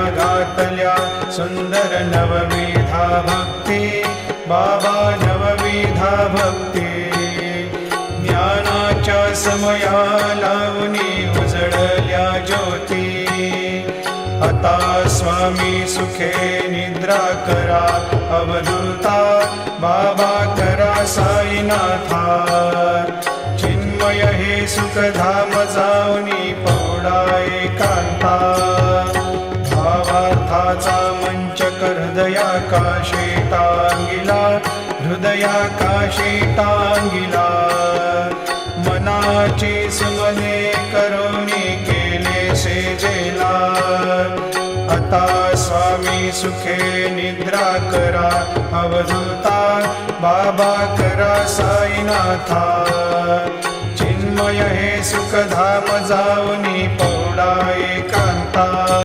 घातल्या सुंदर नवविधा भक्ती बाबा नवविधा भक्ती. ज्ञानाच्या समया लावणी उजळल्या ज्योती. आता स्वामी सुखे निद्रा करा अवधूता बाबा करा साईनाथा. चिन्मय हे सुखधाम जाऊनी पौडा एकांता. भावार्थाचा मंच हृदया काशी टांगिला हृदया काशी टांगिला मनाची सुमने करोनी केले सेजेला. आता स्वामी सुखे निद्रा करा अवधूता बाबा करा साईनाथा. चिन्मय हे सुखधाम जाऊनी पौडा एकांता.